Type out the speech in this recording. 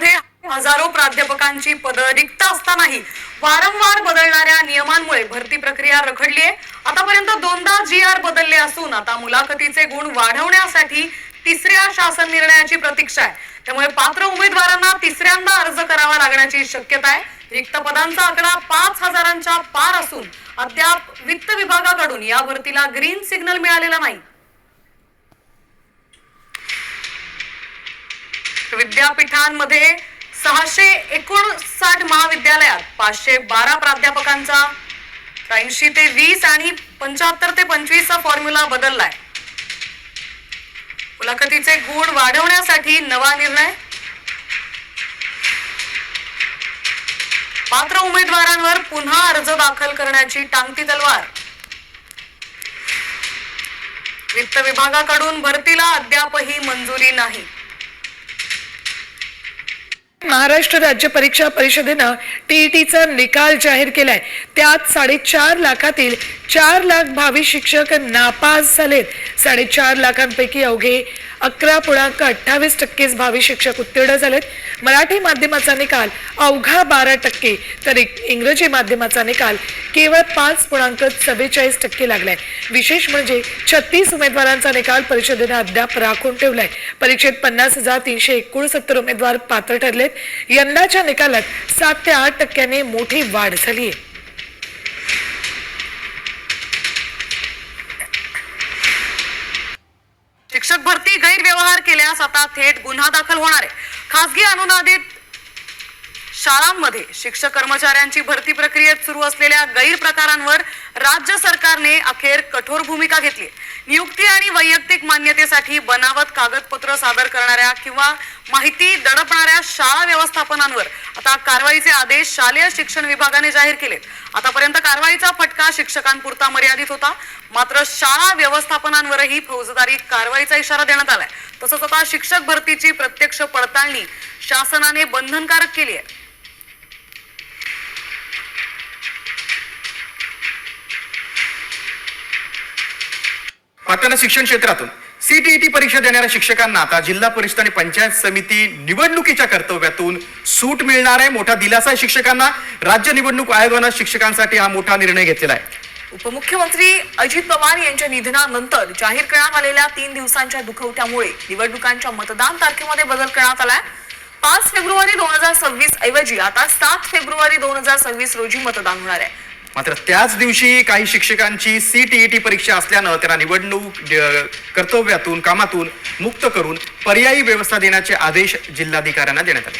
शाळांमध्ये हजारो प्राध्यापकांची पदं रिक्त असतानाही वारंवार बदलणाऱ्या नियमांमुळे भरती प्रक्रिया रखडली आहे. आतापर्यंत दोनदा जी आर बदलले असून आता मुलाखतीचे गुण वाढवण्यासाठी तिसऱ्या शासन निर्णयाची प्रतीक्षा आहे. त्यामुळे पात्र उमेदवारांना तिसऱ्यांदा अर्ज करावा लागण्याची शक्यता आहे. रिक्त पदांचा आकडा पाच हजारांच्या पार असून अद्याप वित्त विभागाकडून या भरतीला ग्रीन सिग्नल मिळालेला नाही. विद्यापीठांमध्ये सहाशे एकोणसाठ महाविद्यालयात पाचशे बारा प्राध्यापकांचा ऐंशी ते वीस आणि पंच्याहत्तर ते पंचवीसचा फॉर्म्युला बदललाय. मुलाखतीचे गुण वाढवण्यासाठी नवा निर्णय. पात्र उमेदवारांवर पुन्हा अर्ज दाखल करण्याची टांगती तलवार. वित्त विभागाकडून भरतीला अद्यापही मंजुरी नाही. महाराष्ट्र राज्य परीक्षा परिषदेनं टीईटीचा निकाल जाहीर केलाय. त्यात साडेचार लाखातील चार लाख भावी शिक्षक नापास झालेत. साडेचार लाखांपैकी अवघे अकरा पूर्णांक अठ्ठावीस टक्केच भावी शिक्षक उत्तीर्ण झालेत. मराठी माध्यमाचा निकाल अवघा बारा टक्के तर इंग्रजी माध्यमाचा निकाल केवळ पाच पूर्णांक चव्वेचाळीस टक्के लागलाय. विशेष म्हणजे छत्तीस उमेदवारांचा निकाल परिषदेनं अद्याप राखून ठेवलाय. परीक्षेत पन्नास हजार तीनशे एकोणसत्तर उमेदवार पात्र ठरलेत. यंदाच्या निकालात सात ते आठ टक्क्याने मोठी वाढ झाली आहे शिक्षक भरती गैरव्यवहार केल्यास आता थेट गुन्हा दाखल होणार आहे. खासगी अनुदानित शाळांमध्ये शिक्षक कर्मचाऱ्यांची भरती प्रक्रियेत सुरू असलेल्या गैरप्रकारांवर राज्य सरकारने अखेर कठोर भूमिका घेतली. आहे. नियुक्ती आणि वैयक्तिक मान्यतेसाठी बनावट कागदपत्र सादर करणाऱ्या किंवा माहिती दडपणाऱ्या शाळा व्यवस्थापनांवर आता कारवाईचे आदेश शालेय शिक्षण विभागाने जाहीर केलेत. आतापर्यंत कारवाईचा फटका शिक्षकांपुरता मर्यादित होता. मात्र शाळा व्यवस्थापनांवरही फौजदारी कारवाईचा इशारा देण्यात आलाय. तसंच आता शिक्षक भरतीची प्रत्यक्ष पडताळणी शासनाने बंधनकारक केली आहे. पाटणा शिक्षण क्षेत्रातून सीटीईटी परीक्षा देणाऱ्या शिक्षकांना आता जिल्हा परिषद आणि पंचायत समिती निवडणुकीच्या कर्तव्यातून सूट मिळणार आहे. मोठा दिलासा आहे शिक्षकांना. राज्य निवडणूक आयोगानं शिक्षकांसाठी हा मोठा निर्णय घेतलेला आहे. उपमुख्यमंत्री अजित पवार यांच्या निधनानंतर जाहीर करण्यात आलेल्या तीन दिवसांच्या दुखवट्यामुळे निवडणुकांच्या मतदान तारखेमध्ये बदल करण्यात आलाय. पाच फेब्रुवारी दोन हजार सव्वीस ऐवजी आता सात फेब्रुवारी दोन हजार सव्वीस रोजी मतदान होणार आहे. मात्र त्याच दिवशी काही शिक्षकांची सीटीईटी परीक्षा असल्यानं त्यांना निवडणूक कर्तव्यातून कामातून मुक्त करून पर्यायी व्यवस्था देण्याचे आदेश जिल्हाधिकाऱ्यांना देण्यात आले.